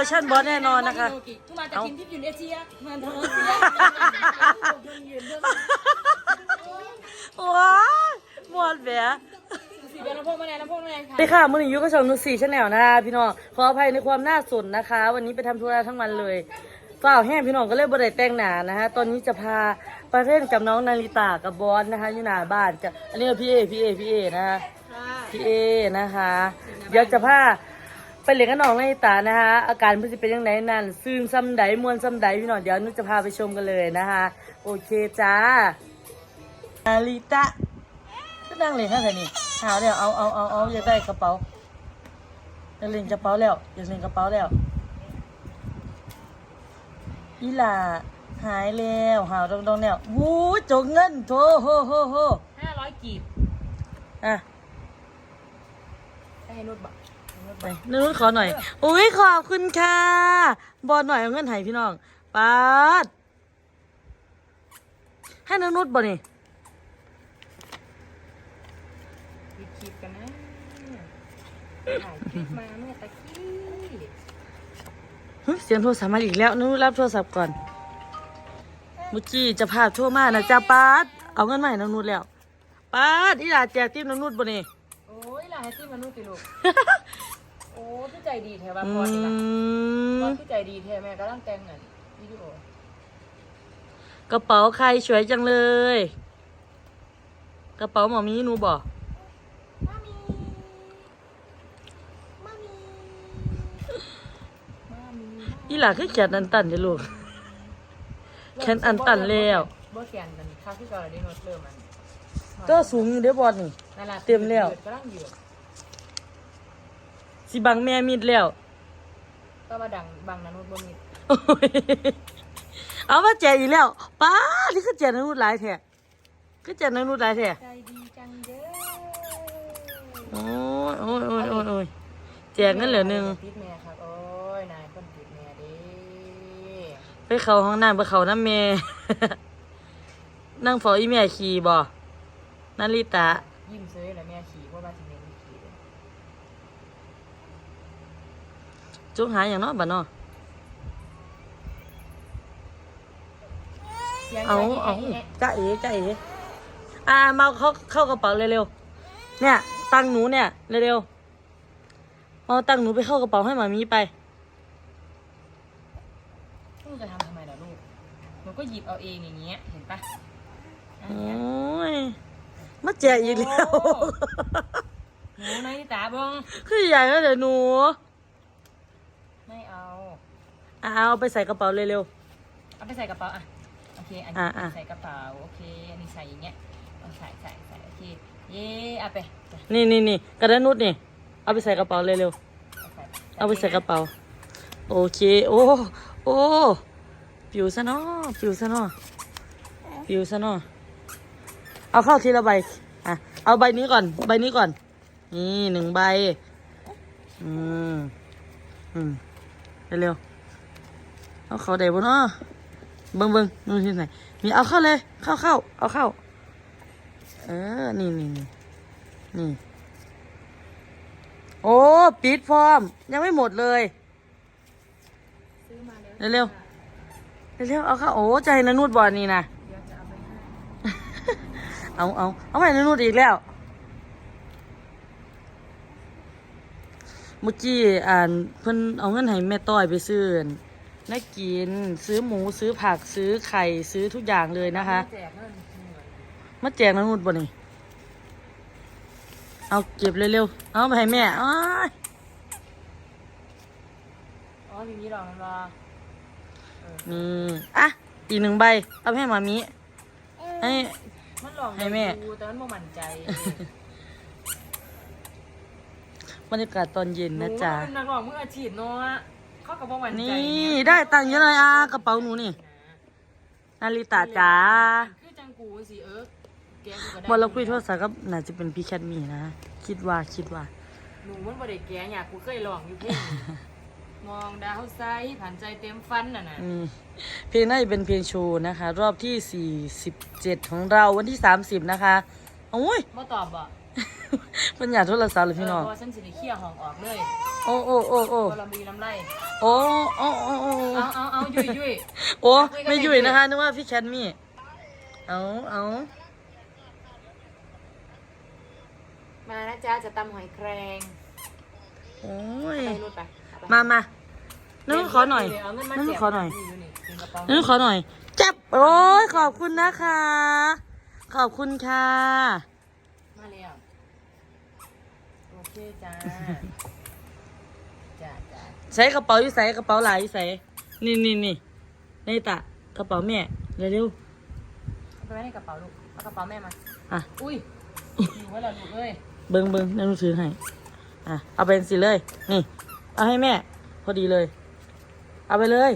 อร์ชันบอสแน่นอนนะคะทุกมาจากทีมที่อยู่ในเอเชียมาทางเอเชียว้ายหมดแหวะสีเป็นลำโพงมาไหนลำโพงมาไหนค่ะ นี่ค่ะมือหนึ่งยุคกระชองนุสี่ชาแนลนะคะพี่น้องขออภัยในความน่าสนนะคะ วันนี้ไปทำธุระทั้งวันเลยฝ้าวแห้งพี่น้องก็เลยบริแต่งหนานะคะตอนนี้จะพาไปเล่นกับน้องนาริตากับบอสนะคะอยู่หน้าบ้านจะอันนี้ก็พี่เอพี่เอพี่เอนะคะพี่เอนะคะ เดี๋ยวจะพา ไปเล่นกับน้องนาริตานะคะอาการเพื่อจะเป็นยังไงนั่นซึมซ้ำใดมวนซ้ำใดพี่น้องเดี๋ยวนุชจะพาไปชมกันเลยนะคะโอเคจ้านาริตะก็นั่งเลยค่ะแต่นี่หาเดี๋ยวเอาเอาเอาเอาอยากได้กระเป๋าอยากเล่นกระเป๋าแล้วอยากเล่นกระเป๋าแล้วอีหล่าหายแล้วหาวดองดองๆแล้ววู้จกเงินโถโหโหโหห้าร้อยกีบอะให้นุชบอก ไปนุ่นขอหน่อย อุ้ยขอบคุณค่ะ บอลหน่อยเอาเงินให้พี่น้องปาดให้นนุชบ่นี่ปิดคลิปกันนะถ่ายคลิปมาเมื่อตะกี้หึเสียงโทรศัพท์มาอีกแล้วนนุชรับโทรศัพท์ก่อนเมื่อกี้จะพาโทรมานะจ้าปาดเอาเงินมาให้นนุชแล้วปาดอีหล่าแจกติ๊บนนุชบ่นี่โอ้ยหลายที่มนุษย์ติลูกโอ้พี่ใจดีแท้ว่าอืพอดีละพอมพี่ใจดีแท้แม่กำลังแต่งเงินวิดีโอกระเป๋าใครสวยจังเลย กระเป๋าหมอมีหนูบอกมามีมามีมามีอีหล่าคือแขนอันตันเด้อลูกแขนอันตันแล้วบ่แขนกันค่าที่เก่าเลยได้โน้ตเริ่มมันก็สูงอยู่เด้อบอลนี่นั่นล่ะเต็มแล้วกำลังอยู่ สิบังแม่มิดแล้วก็มาดังบางนานุษย์บ่มีโอ้ยเอามาแจกอีกแล้วป้าดนี่คือแจกนักนูดหลายแท้คือแจกนักนูดหลายแท้ใจดีจังเด้อโอ้ยโอ้ยโอ้ยโอ้ยโอ้ยแจกเงินเหลือหนึ่งติดแม่ครับโอ้ยนายคนติดแม่เด้ไปเข้าห้องน้ำไปเข้าน้ำแม่นั่งเฝ้าอีแม่ขี่บ่นาริตะยิ้มเซยแล้วแม่ขี่ว่ามาถึงเมนขี่เลย จุกหาอย่างเนาะบ่เนาะยังเอาไงเอาไงไงจ้าเอ๋จ้าเอ๋อ่ามาเข้าเข้ากระเป๋าเร็วๆเนี่ย ตังค์หนูเนี่ยเร็วๆเอาตังค์หนูไปเข้ากระเป๋าให้หมามีไปลูกจะทำทำไมล่ะลูกหนูก็หยิบเอาเองอย่างเงี้ยเห็นปะอันโอ้เนี้ยยมาแจกอีกแล้วหนูนายตาเบงคือใหญ่แล้วเดี๋ยวหนู ไม่เอาอ่าเอาไปใส่กระเป๋าเร็ว เอาไปใส่กระเป๋าอะโอเคอันอะนี้อะ ใส่กระเป๋าโอเคอันนี้ใส่อย่างเงี้ยเอาใส่ใส่ใส่โอเคเย่เอาไปจ้ะๆนี่นี่นี่กระดาษนุดนี่ เอาไปใส่กระเป๋าเร็วเอาใส่ๆเอาไปใส่กระเป๋า โอเค โอ้โอ้ปิวซะเนาะปิวซะเนาะปิวซะเนาะเอาเข้าทีละใบอะเอาใบนี้ก่อน ใบนี้ก่อน นี่หนึ่งใบอืมอืม เร็วๆเอาเข้าได้บ่เนาะเบิ่งเบิ่งนู่นที่ไหนมีเอาเข้าเลย เข้าเข้าเอาเข้า เออ นี่นี่นี่นี่ โอ้ปิดพร้อม ยังไม่หมดเลยซื้อมาแล้วเร็วๆเร็วๆเอาเข้า โอ้ใจนานูดบอลนี่นะเดี๋ยวจะเอาไปให้เอาเอาเอาไปนานูดอีกแล้ว เมื่อกี้อ่านเพิ่นเอาเงินให้แม่ต้อยไปซื้อนักกิน ซื้อหมูซื้อผักซื้อไข่ซื้อทุกอย่างเลยนะคะ แจกเงินมาแจกนานูดบ่นี่เอาเก็บเร็วๆ เอาไปให้แม่อ้ายอ๋อทีนี้หรอมันรอนี่อะ อีกหนึ่งใบ เอาไปให้หมามิให้ มันหลอกให้แม่ ดูแต่มันบ่มั่นใจ บรรยากาศตอนเย็นนะจ๊ะหเป็นนักร้องมืออาชีพเนาะเขากับบ่มั่นใจนี่ได้ตังค์เยอะเลยอะกระเป๋าหนูนี่นาริตาจ๋าคือจังกูสิเออแกกูก็ได้บอลเราคุยโทรศัพท์ก็น่าจะเป็นพี่แคทมี่นะ คิดว่าคิดว่าหนูมันบ่ได้แกอยากกูเคยร้องอยู่เพลงนี้มองดาวไซผ่านใจเต็มฟันน่ะนะนี่เพลงน่าจะเป็นเพลงโชว์นะคะ รอบที่ 47 ของเราวันที่ 30 นะคะโอ้ยบ่ตอบบ่ มันอยากโทรศัพท์เลยพี่น้องเพราะว่าฉันสิได้เคลียร์ห้องออกเลยโอ้โอ้โอ้โอ้เพราะเรามีลำไรโอ้โอ้โอ้โอ้เอาเอาเอายุ่ยยุ่ยโอ้คุยกันไม่เลยยุ่ยนะคะนึกว่าพี่แคทมี่ เอาเอามานะจ๊ะจะตำหอยแครงโอ้ย ไปรูดไปเอไปมามานึกขอหน่อยเาเงินมานึกเสียบขอหน่อยนี่นี่ในกระเป๋านึกขอหน่อย จับ โอ้ยขอบคุณนะคะ ขอบคุณค่ะ มาแล้วโอ เคจ้า จ้าจ้าใส่กระเป๋าอยู่ใส่กระเป๋าหลายอยู่ใส่นี่นี่นี่ในตะกระเป๋าแม่เร็วเอาไปไว้ในกระเป๋าลูก เอากระเป๋าแม่มา ๆอะ อุ้ยอยู่ไว้แล้วลูกเอ้ยเบิ้งเบิ้งนั่นถือให้ อะ เอาไปสิเลย นี่ เอาให้แม่ พอดีเลย เอาไปเลย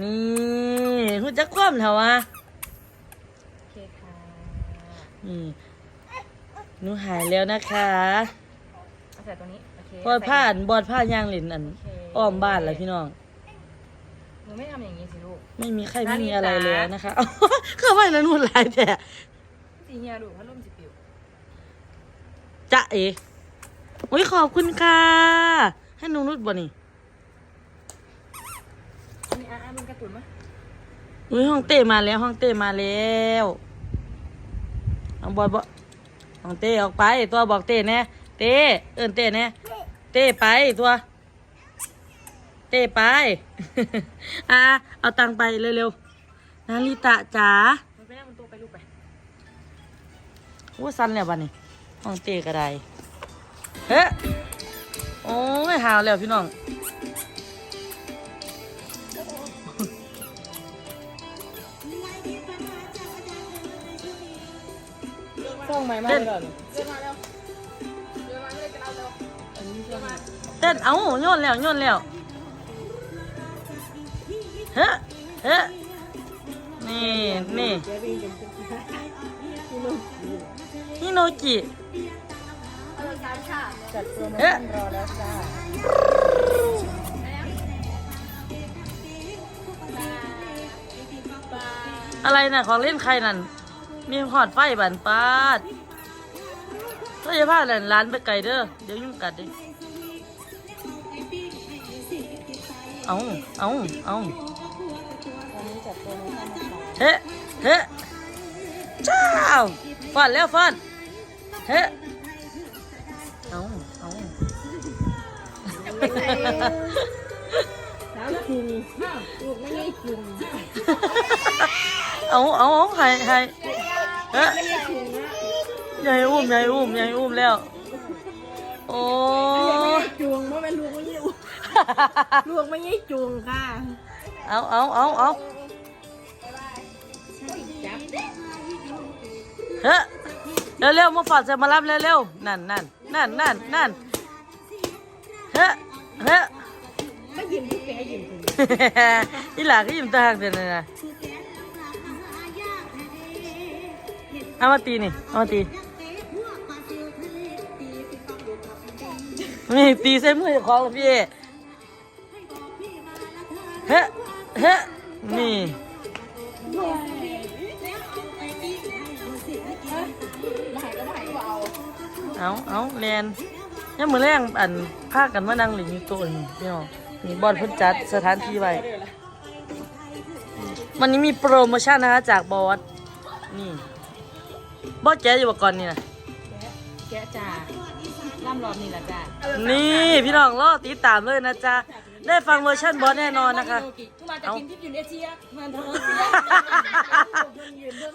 นี่หุ่นจักคว่ำเถอะวะ โอเคค่ะ นี่หนูหายแล้วนะคะเอา ใส่ตรงนี้โอเคบอดผ้าอันบอดผ้ายางหลินอันอ้อมบ้านแล้วพี่น้อง หนูไม่ทำอย่างนี้สิลูก ไม่มีใครนาไม่ฬิมีกาอะไรแล้วนะคะเข้าไปแล้วนู่นหลายแต่สีเฮียลูกพัดลมสิปิวจะเอ๋อุ้ยขอบคุณค่ะ ให้หนูนุชบ่นี่อันนี้อะอะมันกระตุ้นมั้ยอุ้ยห้องเต้มาแล้ว ห้องเต้มาแล้วเอาบอยบอห้องเต้ออกไปตัวบอกเต้แน่ เต้เอินเต้แน่เต้ไปตัว เต้ไป อะเอาตังค์ไปเร็วๆนาริตะจ๋ามันไปนั่งบนโต๊ะไปลูกไปว่าสั้นแล้วบ้านี่ห้องเต้ก็ได้เฮ้โอ้ยหาวแล้วพี่น้องส่งใหม่มาเต้นเลยเดิน เต้นเอาโยนแล้วโยนแล้วเฮ้เฮ้นี่นี่นี่โนจิจัดโปรโมเฮ้ชั่นรอแล้วจ้าอะไรน่ะของเล่นใครนั่น มีหอดไฟบันปาดก็จะพาหลานร้านไปไกลเด้อ เดี๋ยวยุ่งกัดดิ เอาเอาเอาเฮ้เฮ้เจ้าฟอนแล้วฟอนเฮ้เอาเอาสาวจุงไม่ได้จุงเอาเอาเอาให้ให้ฮ้ใหญ่อุ้มใหญ่อุ้มใหญ่อุ้มแล้ว โอ้ยจุงว่าเป็นลูก ไม่ไมลูกไม่ได้จุงค่ะ เอาเอาเอาเอาเฮ้เร็วเร็วๆมาฝอดจะมารับเร็วๆนั่นนั่นนั่นนั่นนั่นเฮ้เฮ้ไม่ยิ้มที่แกยิ้มถึงอีหลาก็ยิ้มตาหักเด่นเลยนะเอามาตีนี่เอามาตีนี่ตีเส้นมือของพี่ เอเฮ้เฮ้นี่มาหายก็มาหายก็เอาเอาเอาแลนยังมือแรงอันพากันมานั่งหลิงอยู่ตัวนี่พี่น้องนี่บอลเพิ่นจัดสถานที่ไว้วันนี้มีโปรโมชั่นนะคะจากบอสนี่บอสแกอยู่บ่ก่อนนี่นะแกะจ้าล่ำรอบนี่แหละจ้านี่พี่น้องรอติดตามเลยนะจ๊ะ ได้ฟังเวอร์ชันบอสแน่นอนนะคะทุกมาจากทีมที่อยู่เอเชียมาทางเอเชีย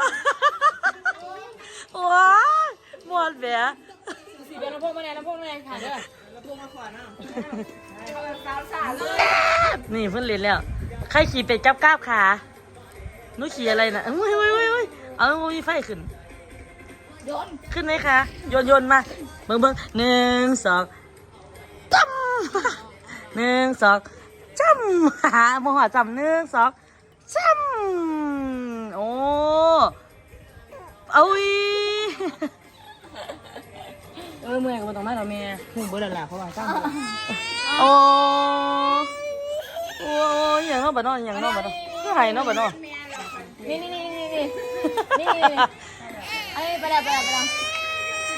ว้ายมวนแหวะสีเบลลำโพงมาแน่ลำโพงมาแน่ค่ะเด้อลำโพงมาขวานะสาวสาวเลยนี่เพิ่นเล่นแล้ว ใครขี่เป็ดกับกราบขาหนูขี่อะไรนะเอ้ยเว้ยเว้ยเว้ยเอามีไฟขึ้นโยนขึ้นไหมคะโยนโยนมาเบิ่งเบิ่งหนึ่งสองจ้ำ หนึ่งสองจำหาโมหะจำหนึ่งสองจำโอ้เอาอีเออเมื่อยก็ต้องมาเราแม่หูเบอร์ลล่ะเพราะว่าจ้าโอ้โอ้ยอย่างนอยบ่นนอนอย่างนอยบ่นนอนคือไห้นอยบ่นอนนี่นี่นี่นี่นี่นี่นี่ไอ้ไปแล้วไปแล้วไปแล้ว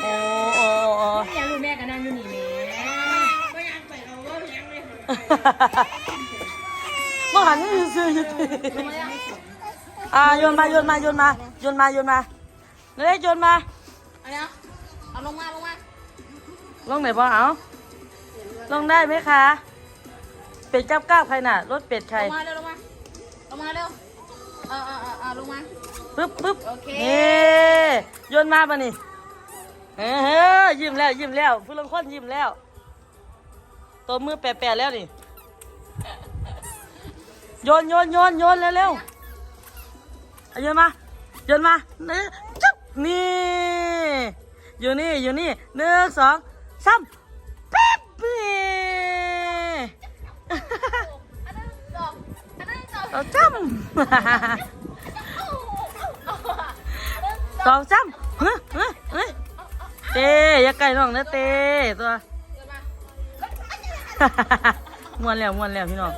โอ้โอ้โอ้ยากรู้แม่ก็นั่งอยู่นี่แม่มาหันนี่ซื้ออยู่ที่อ่าโยนมาโยนมาโยนมาโยนมาโยนมาเล็กโยนมาเอาเนาะเอาลงมาลงมาลงไหนบ่เอาลงได้ไหมคะ เป็ดเจ้าก้าวใครน่ะ รถเป็ดใครลงมาเร็วลงมาลงมาเร็วเออเออเออเออลงมาปึ๊บปึ๊บโอเคนี่โยนมาปะนี่เออยิ้มแล้วยิ้มแล้วผู้ลงคนยิ้มแล้ว ตัวมือแปะๆแล้วนี่โยนโยนโยนโยนเร็วๆเอาโยนมาโยนมานี่จุ๊บนี่อยู่นี่อยู่นี่หนึ่งสองสามปิ๊บนี่อันนั้นจบอันนั้นจบเอาจ้ำสองจ้ำเฮ้ยเฮ้ยเฮ้ยเต้อย่าไก่น้องนะเต้ตัว ม้วนแล้วม้วนแล้วพี่น้อง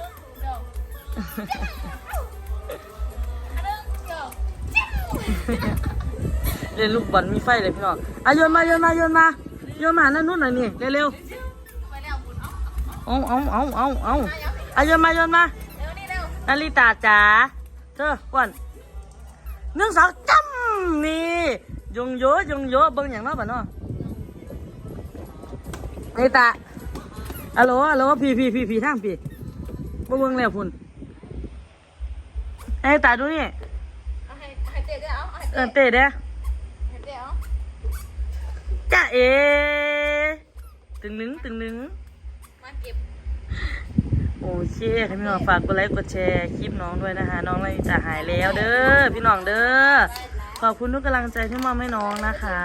เล่นลูกบอลมีไฟเลยพี่น้องอะโยนมาโยนมาโยนมาโยนมานั่นนู่นหน่อยนี่เร็วๆเอาเอาเอาเอาเอาอะโยนมาโยนมานาริตาจ๋าเธอก่อนหนึ่งสองจ้ำนี่ยงโยยงโยเบิ่งอย่างเน้อบ่เนาะนาริตา ฮัลโหลฮัลโหลพี่พี่พี่พี่ทางพี่บ่เบิ่งแล้วพุ่นนาริตาดูนี่เอาให้ให้เตะด้เอาให้เออเตะเด้อให้เตะเอาจ้าเอตึงหนึงตึงหนึ่ง มาเก็บ โอเคค่ะพี่น้องฝากกดไลค์กดแชร์คลิปน้องด้วยนะคะ น้องเลยจะหายแล้วเด้อพี่น้องเด้อขอบคุณทุกกำลังใจที่มอบให้น้องนะคะ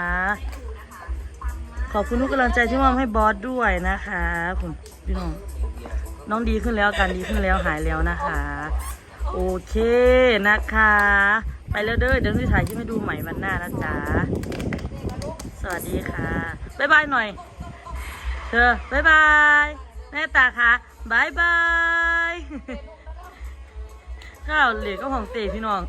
ขอบคุณทุกกำลังใจที่มอบให้บอสด้วยนะคะผมพี่น้องน้องดีขึ้นแล้วการดีขึ้นแล้วหายแล้วนะคะ โอเคนะคะ ไปแล้วเด้อเดี๋ยวพี่ถ่ายคลิปให้ดูใหม่วันหน้านะจ๊ะสวัสดีค่ะบ๊ายบายหน่อยเธอบ๊ายบายแม่ตาค่ะบ๊ายบายข้าวเหลือก็ของเตะพี่น้อง